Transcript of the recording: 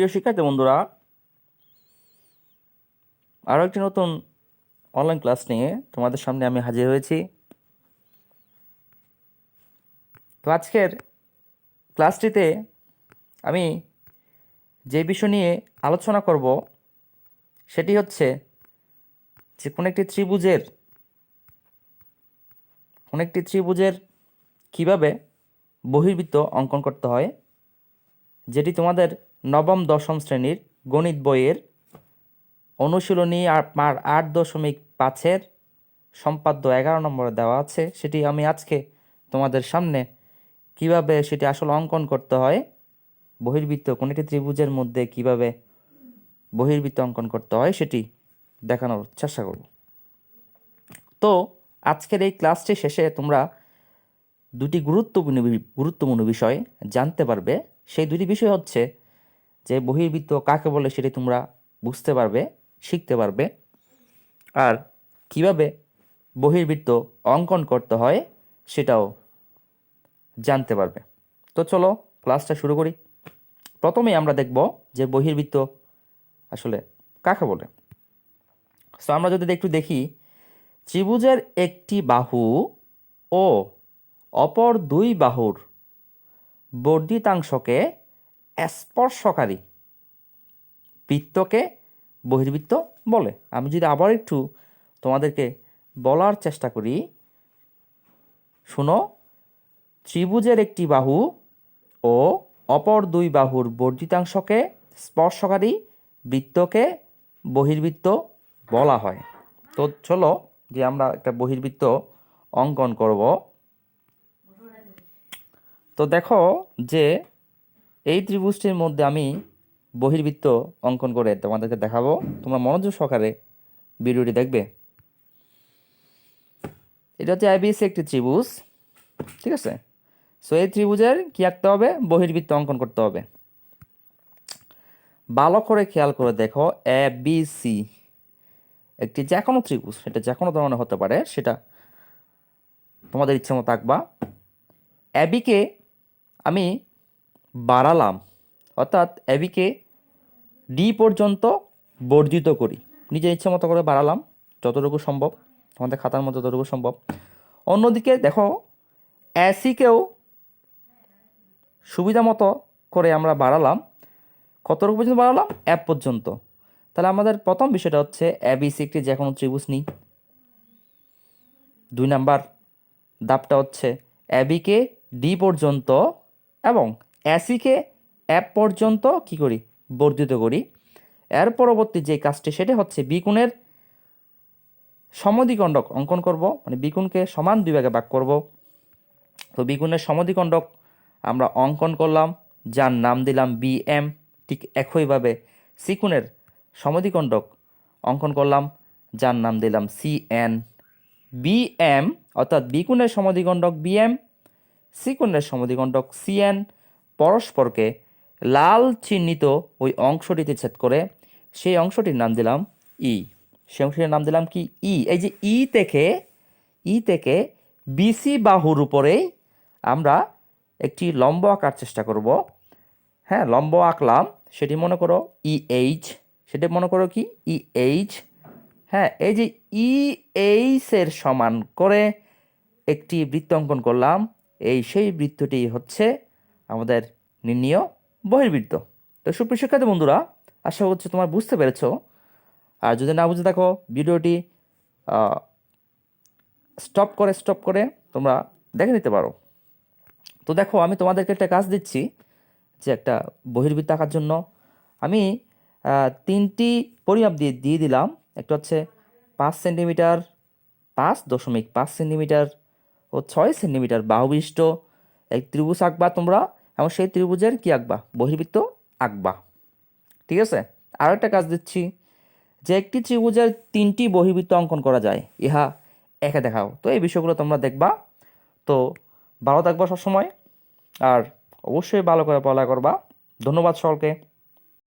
প্রিয় শিক্ষার্থী বন্ধুরা আরও একটি নতুন অনলাইন ক্লাস নিয়ে তোমাদের সামনে আমি হাজির হয়েছি। তো আজকের ক্লাসটিতে আমি যে বিষয় নিয়ে আলোচনা করব, সেটি হচ্ছে যে কোনো একটি ত্রিভুজের, কোনো একটি ত্রিভুজের কীভাবে বহির্বৃত্ত অঙ্কন করতে হয়, যেটি তোমাদের নবম দশম শ্রেণির গণিত বইয়ের অনুশীলনী আর আট দশমিক পাঁচের সম্পাদ্য এগারো নম্বরে দেওয়া আছে। সেটি আমি আজকে তোমাদের সামনে কীভাবে সেটি আসলে অঙ্কন করতে হয়, বহির্বৃত্ত কোনটি ত্রিভুজের মধ্যে কীভাবে বহির্বৃত্ত অঙ্কন করতে হয় সেটি দেখানোর চেষ্টা করব। তো আজকের এই ক্লাসটি শেষে তোমরা দুটি গুরুত্বপূর্ণ গুরুত্বপূর্ণ বিষয় জানতে পারবে। সেই দুটি বিষয় হচ্ছে যে বহির্বৃত্ত কাকে বলে সেটি তোমরা বুঝতে পারবে, শিখতে পারবে। আর কীভাবে বহির্বৃত্ত অঙ্কন করতে হয় সেটাও জানতে পারবে। তো চলো, ক্লাসটা শুরু করি। প্রথমেই আমরা দেখব যে বহির্বৃত্ত আসলে কাকে বলে। সো আমরা যদি একটু দেখি, ত্রিভুজের একটি বাহু ও অপর দুই বাহুর বর্ধিতাংশকে স্পর্শকারী বৃত্তকে বহির্বৃত্ত বলে। আমি যদি আবার একটু তোমাদেরকে বলার চেষ্টা করি, শুনো, ত্রিভুজের একটি বাহু ও অপর দুই বাহুর বর্ধিতাংশকে স্পর্শকারী বৃত্তকে বহির্বৃত্ত বলা হয়। তো চলো যে আমরা একটা বহির্বৃত্ত অঙ্কন করব। তো দেখো যে এই ত্রিভুজটির মধ্যে আমি বহির্বৃত্ত অঙ্কন করে তোমাদেরকে দেখাবো। তোমরা মনোযোগ সহকারে ভিডিওটি দেখবে। এটা হচ্ছে আইবিএসি একটি ত্রিভুজ, ঠিক আছে? সো এই ত্রিভুজের কী আঁকতে হবে? বহির্বৃত্ত অঙ্কন করতে হবে। ভালো করে খেয়াল করে দেখো এ বি সি একটি যে কোনো ত্রিভুজ, সেটা যে কোনো ধরনের হতে পারে, সেটা তোমাদের ইচ্ছে মতো আঁকবা অ্যাবিকে আমি বাড়ালাম, অর্থাৎ অ্যাবিকে ডি পর্যন্ত বর্ধিত করি। নিজের ইচ্ছে মতো করে বাড়ালাম, যতটুকু সম্ভব, আমাদের খাতার মধ্যে যতটুকু সম্ভব। অন্যদিকে দেখো অ্যাসিকেও সুবিধা মতো করে আমরা বাড়ালাম। কতটুকু পর্যন্ত বাড়ালাম? অ্যাপ পর্যন্ত। তাহলে আমাদের প্রথম বিষয়টা হচ্ছে এবিসি একটি যে কোনো ত্রিভুজ নিই। দুই নাম্বার দাপটা হচ্ছে অ্যাবিকে ডি পর্যন্ত এবং অ্যাসিকে অ্যাপ পর্যন্ত কি করি? বর্ধিত করি। এর পরবর্তী যে কাজটি, সেটা হচ্ছে বিকুণের সমদ্বিকণ্ডক অঙ্কন করব। মানে বিকুণকে সমান দুই ভাগে ভাগ করব। তো বিগুণের সমদ্বিকণ্ডক আমরা অঙ্কন করলাম, যার নাম দিলাম বি এম ঠিক একইভাবে সিকুণের সমদ্বিকণ্ডক অঙ্কন করলাম, যার নাম দিলাম সি এন বি এম অর্থাৎ বিকুণের সমদ্বিকণ্ডক বি এম সিকুণের সমদ্বিকণ্ডক সি এন পরস্পরকে লাল চিহ্নিত ওই অংশটিতে ছেদ করে সেই অংশটির নাম দিলাম ই। সেই অংশটির নাম দিলাম কি? ই। এই যে ই থেকে ই থেকে বিসি বাহুর উপরেই আমরা একটি লম্ব আঁকার চেষ্টা করব। হ্যাঁ লম্ব আঁকলাম, সেটি মনে করো ই এইচ। সেটি মনে করো কি? E H. হ্যাঁ এই যে ই এইচের সমান করে একটি বৃত্ত অঙ্কন করলাম। এই সেই বৃত্তটি হচ্ছে আমাদের নির্ণীয় বহির্বৃত্ত। তো সুপ্রিয় শিক্ষার্থী বন্ধুরা, আশা করছি তোমার বুঝতে পেরেছ। আর যদি না বুঝে থাকো, ভিডিওটি স্টপ করে স্টপ করে তোমরা দেখে নিতে পারো। তো দেখো, আমি তোমাদেরকে একটা কাজ দিচ্ছি, যে একটা বহির্বৃত্ত আঁকার জন্য। আমি তিনটি পরিমাপ দিয়ে দিয়ে দিলাম। একটা হচ্ছে পাঁচ সেন্টিমিটার পাঁচ দশমিক পাঁচ সেন্টিমিটার ও ছয় সেন্টিমিটার বাহুবিষ্ট এক ত্রিভুজ আঁকবা তোমরা। এবং সেই ত্রিভুজের কি আঁকবা? বহির্বৃত্ত আঁকবা। ঠিক আছে? আরও একটা কাজ দিচ্ছি, যে একটি ত্রিভুজের তিনটি বহির্বৃত্ত অঙ্কন করা যায়, ইহা একে দেখাও। তো এই বিষয়গুলো তোমরা দেখবা। তো ভালো থাকবা সবসময়, আর অবশ্যই ভালো করে পড়া করবা। ধন্যবাদ সকলকে।